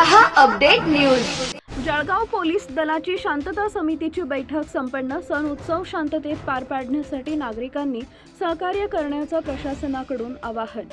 रहा update news. Jalgaon police दलाची शांतता समितीची बैठक संपन्न. सण उत्सव शांततेत पार पाडण्यासाठी नागरिकांनी सहकार्य करण्याचं प्रशासनाकडून आवाहन.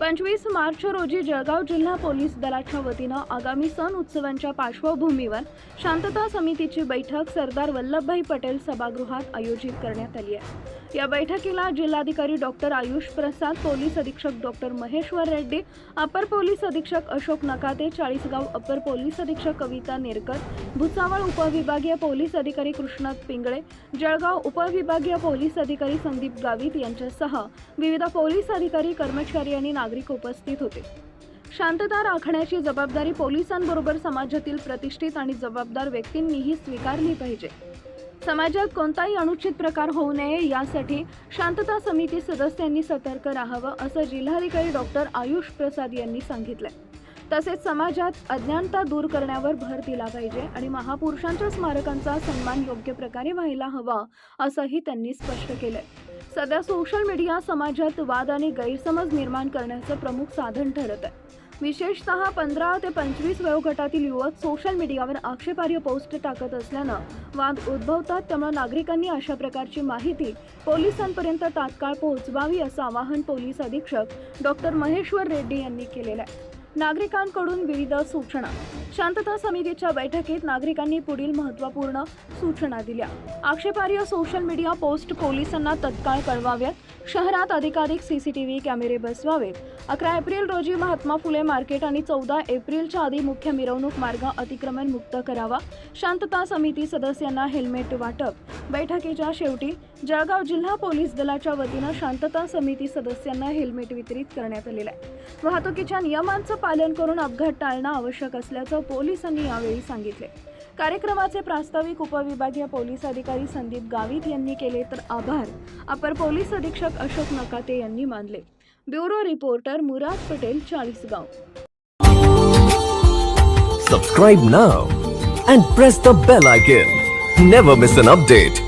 पंचवीस मार्च रोजी जळगाव जिल्हा पोलीस दलाच्या वतीनं आगामी सण उत्सवांच्या पार्श्वभूमीवर शांतता समितीची बैठक सरदार वल्लभभाई पटेल सभागृहात आयोजित करण्यात आली आहे. या बैठकीला जिल्हाधिकारी डॉक्टर आयुष प्रसाद पोलीस अधीक्षक डॉक्टर महेश्वर रेड्डी अपर पोलीस अधीक्षक अशोक नकाते चाळीसगाव अपर पोलीस अधीक्षक कविता नेरकर भुसावळ उपविभागीय पोलीस अधिकारी कृष्णात पिंगळे जळगाव उपविभागीय पोलीस अधिकारी संदीप गावित यांच्यासह विविध पोलीस अधिकारी कर्मचारी आणि नागरिक उपस्थित होते. शांतता राखण्याची जबाबदारी पोलिसांबरोबर समाजातील प्रतिष्ठित आणि जबाबदार व्यक्तींनीही स्वीकारली पाहिजे. समाजात कोणताही अनुचित प्रकार होऊ नये यासाठी शांतता समिती सदस्यांनी सतर्क राहावं असं जिल्हाधिकारी डॉक्टर आयुष प्रसाद यांनी सांगितलंय. तसेच समाजात अज्ञानता दूर करण्यावर भर दिला पाहिजे आणि महापुरुषांच्या स्मारकांचा सन्मान योग्य प्रकारे व्हायला हवा असंही त्यांनी स्पष्ट केलंय. सध्या सोशल मीडिया समाजात वाद आणि गैरसमज निर्माण करण्याचं प्रमुख साधन ठरत आहे विशेषतः पंधरा ते पंचवीस वयोगटातील युवक सोशल मीडियावर आक्षेपार्ह पोस्ट टाकत असल्यानं वाद उद्भवतात त्यामुळे नागरिकांनी अशा प्रकारची माहिती पोलिसांपर्यंत तात्काळ पोहोचवावी असं आवाहन पोलीस अधीक्षक डॉक्टर महेश्वर रेड्डी यांनी केलेलं आहे. नागरिकांकडून विविध सूचना. शांतता समितीच्या बैठकीत नागरिकांनी पुढील महत्त्वपूर्ण सूचना दिल्या. आक्षेपार्ह सोशल मीडिया पोस्ट पोलिसांना तत्काळ कळवाव्यात शहरात अधिकाधिक सीसीटीव्ही कॅमेरे बसवावेत. अकरा एप्रिल रोजी महात्मा फुले मार्केट आणि चौदा एप्रिलच्या आधी मुख्य मिरवणूक मार्ग अतिक्रमण मुक्त करावा. शांतता समिती सदस्यांना हेल्मेट वाटप. बैठकीच्या शेवटी जळगाव जिल्हा पोलीस दलाच्या वतीनं शांतता समिती सदस्यांना हेल्मेट वितरित करण्यात आलेलं आहे. वाहतुकीच्या नियमांचं पालन करून अपघात टाळणं आवश्यक असल्याचं पोलिसांनी यावेळी सांगितले कार्यक्रमाचे प्रास्ताविक उपविभागीय पोलीस अधिकारी संदीप गावित यांनी केले तर आभार. अपर पोलीस अधीक्षक अशोक नकाते यांनी मानले. Bureau reporter Murad Patel Chalisgaon. Subscribe now and press the bell icon never miss an update